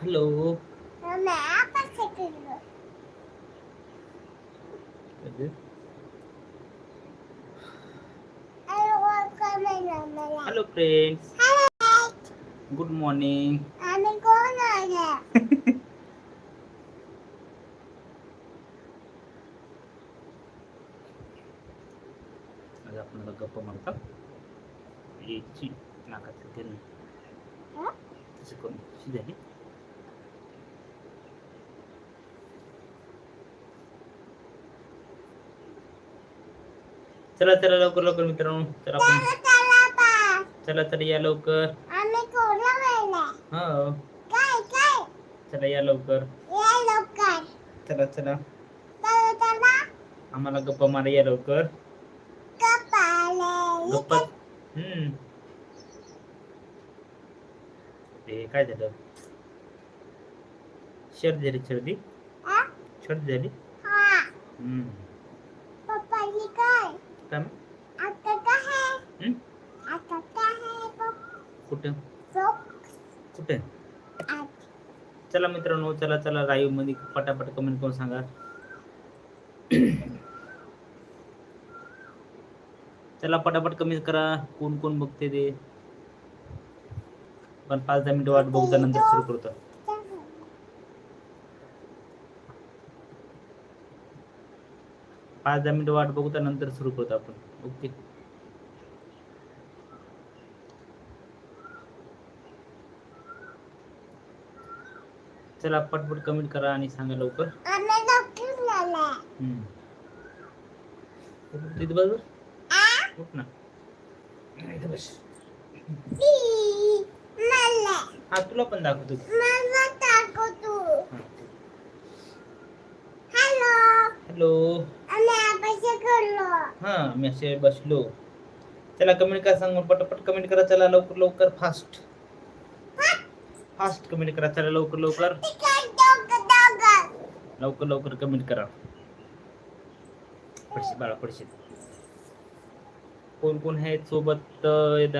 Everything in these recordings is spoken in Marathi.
Hello hello friends good morning आणि कोण आहे आज आपण गप्पा मारतात याची नाकात घरी हं? तसं करून अशी झाली चला चला लवकर लवकर मित्रांनो. चला आपण चला चला चला या लवकर. हो. चला या लवकर. चला चला. आम्हाला गप्पा मारा या लवकर. गप्पा हम्म. ते काय झालं? सर्दी झाली सर्दी हा सर्दी झाली? हा. हम्म. पप्पा कुठं? कुठे? चला मित्रांनो चला चला लाईव्हमध्ये पटापट कमेंट करून सांगा. चला पटापट कमेंट करा. कोण कोण बघते ते? पण पाच दहा मिनिटं वाट बघता नंतर सुरू करतो. पाच दहा मिनिटं वाट बघता नंतर सुरू करतो आपण. ओके. चला पटपट कमेंट करा आणि सांगा लवकर. तिथं उठ ना हा तुला पण दाखवतो. हॅलो. हॅलो. हा मी असे बसलो. त्याला कमेंट करा सांग पटापट कमेंट करा चला लवकर लवकर फास्ट फास्ट कमेंट करा चला लवकर लवकर. लवकर लवकर कमेंट करा. पडशील बाळा पडशील. कोण कोण आहेत सोबत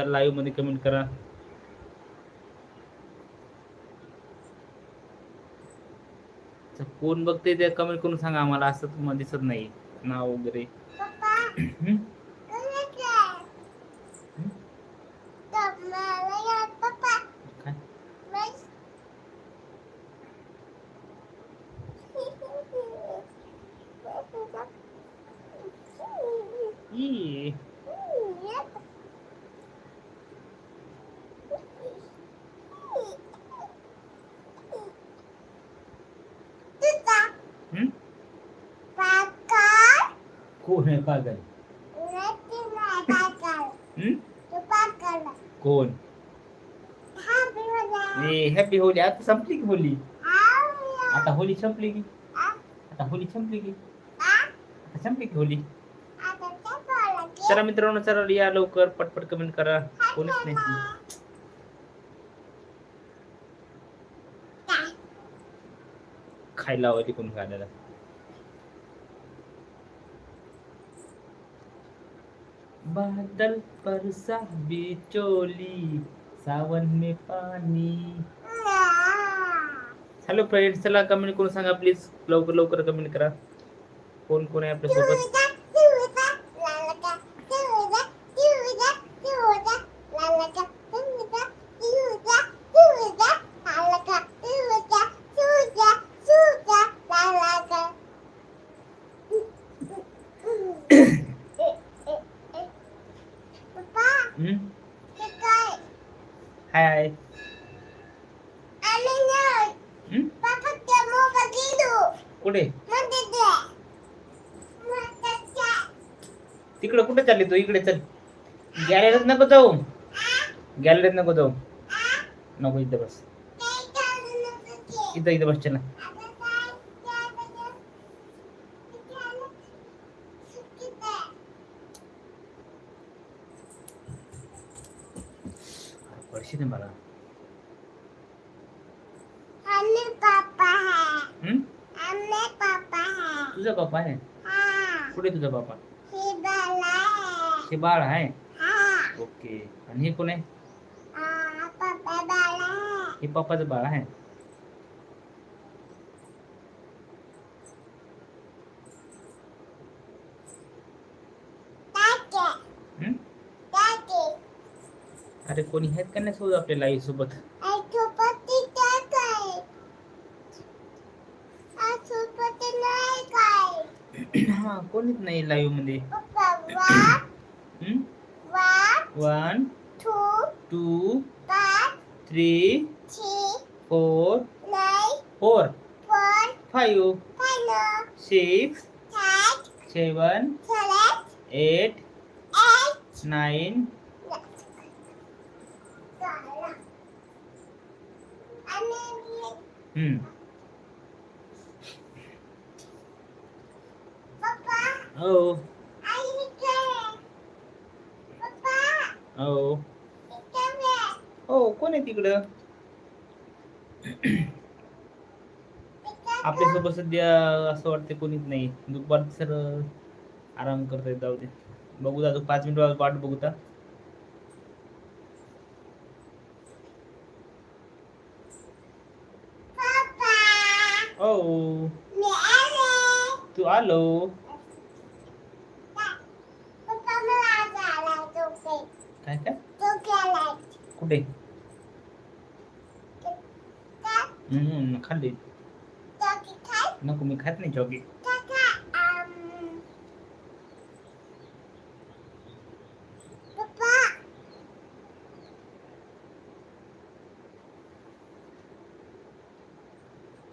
लाईव्हमध्ये कमेंट करा. तर कोण बघते ते कमेंट करून सांगा आम्हाला असं तुम्हाला दिसत नाही. नाव वगैरे. Mm-hmm. कोण आहे पागल हम्म? कोण ए हॅपी होली आता संपली की होली? आता होली संपली की? आता होली संपली की? आता संपली की होली? चला मित्रांनो चला या लवकर पटपट कमेंट करा कोणीच नाही. खायला हवं कोण खायला? बादल पर सा बिचोली सावन में पानी। हॅलो फ्रेंड्स चला कमेंट करून सांगा प्लीज लवकर लवकर कमेंट करा. कोण कोण आहे आपल्यासोबत पप्पा हम्म? ते काय हाय हाय आम्ही नाही हम्म? पप्पा ते मोबाईल दिलो कुठे? तिकडे कुठे चालली तू? इकडे चल. गॅलरीत नको जाऊ. गॅलरीत नको जाऊ. नको इथं बस. इथं इथं बस चला पडशी मला. तुझा पापा है? कुठे तुझा पापा हे? आहे ओके. आणि हे कोण आहे? हे बाळ आहे. अरे कोणी आहेत का नाही सोबत आपल्या सोबत? हा कोणीच नाही लाईव्ह मध्ये पप्पा one one one two two पाच three three four nine four four five five six सात seven seven eight eight nine आणि हम्म. हो. हो. हो कोण आहे तिकडं? आपल्यासोबत सध्या असं वाटतं कोणीच नाही. दुपार सर आराम करतायत जाऊ दे. बघू दादू पाच मिनिट वाट बघू ता. पप्पा हो तू आलो. काय काय टोपे आलाय कुठे खाल्ली. नको मी खात नाही चॉकी काका पप्पा.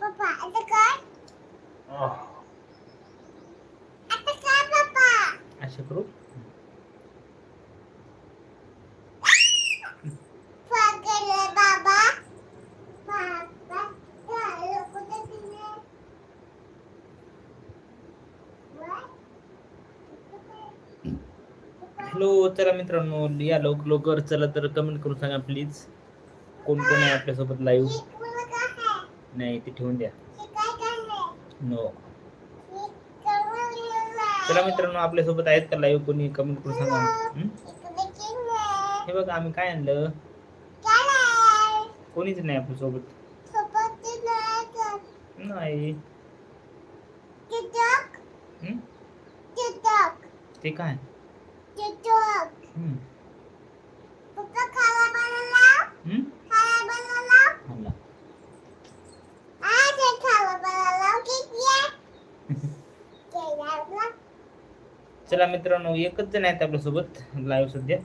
पप्पा आता काय आता काय पप्पा. असे करू? हॅलो चला मित्रांनो या लवकर लवकर चला तर कमेंट करून सांगा प्लीज कोण कोण आहे आपल्यासोबत लाईव्ह नाही ते ठेवून द्या. नो चला मित्रांनो आपल्यासोबत आहेत का लाईव्ह कोणी कमेंट करून सांगा. हं? बघा आम्ही काय आणलं? कोणीच नाही आपल्यासोबत. नाही? ते काय. चला मित्रांनो एकच जण आहेत आपल्यासोबत लाईव्ह सध्या.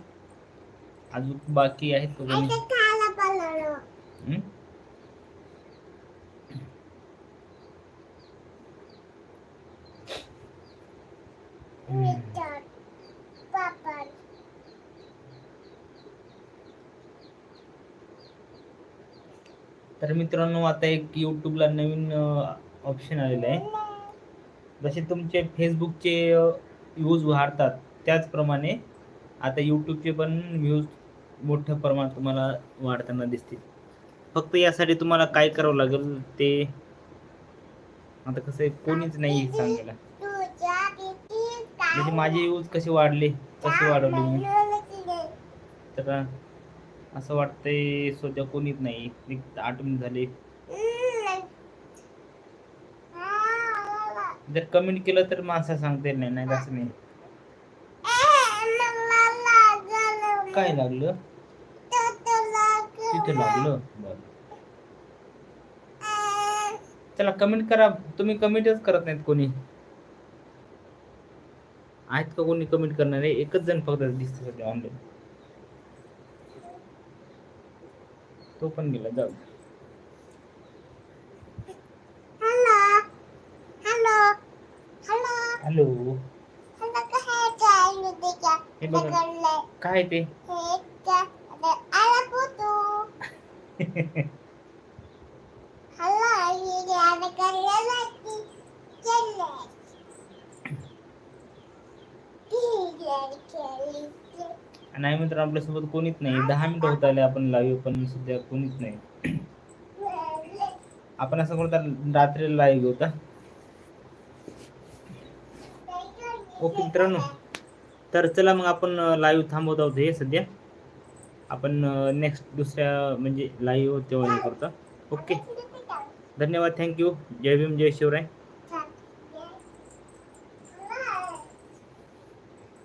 अजून बाकी आहेत कोणी हं? हं. Papa. तर मित्रांनो आता एक यूट्यूबला नवीन ऑप्शन आलेलं आहे. जसे तुमचे फेसबुकचे व्ह्यूज वाढतात त्याचप्रमाणे आता यूट्यूबचे पण व्ह्यूज मोठ्या प्रमाणात तुम्हाला वाढताना दिसतील. फक्त यासाठी तुम्हाला काय करावं लागेल ते आता कसं आहे कोणीच नाही सांगायला. म्हणजे माझे व्ह्यूज कसे वाढले कसे वाढवले मी. तर असं वाटतंय सध्या कोणीच नाही. एक आठ मिनिट झाले. जर कमेंट केलं तर माणसा सांगता नाही नाही असं नाही. काय लागलं? तिथे लागलं? बरं. चला कमेंट करा. तुम्ही कमेंटच करत नाहीत कोणी. आहेत का कोणी कमेंट करणारे? एकच जण फक्त दिसतं सध्या ऑनलाईन तो पण गेला जाऊ दे. हॅलो हे बघा काय ते नाही मित्र आपल्यासोबत कोणीच नाही. दहा मिनिटं होत आले आपण लाईव्ह पण सध्या कोणीच नाही. आपण असं कोणता रात्री लाईव्ह होता? ओके मित्रांनो तर चला मग आपण लाईव्ह थांबवत आहोत हे सध्या. आपण नेक्स्ट दुसऱ्या म्हणजे लाईव्ह तेव्हा हे करतो. ओके. धन्यवाद. थँक्यू जय भीम जय शिवराय.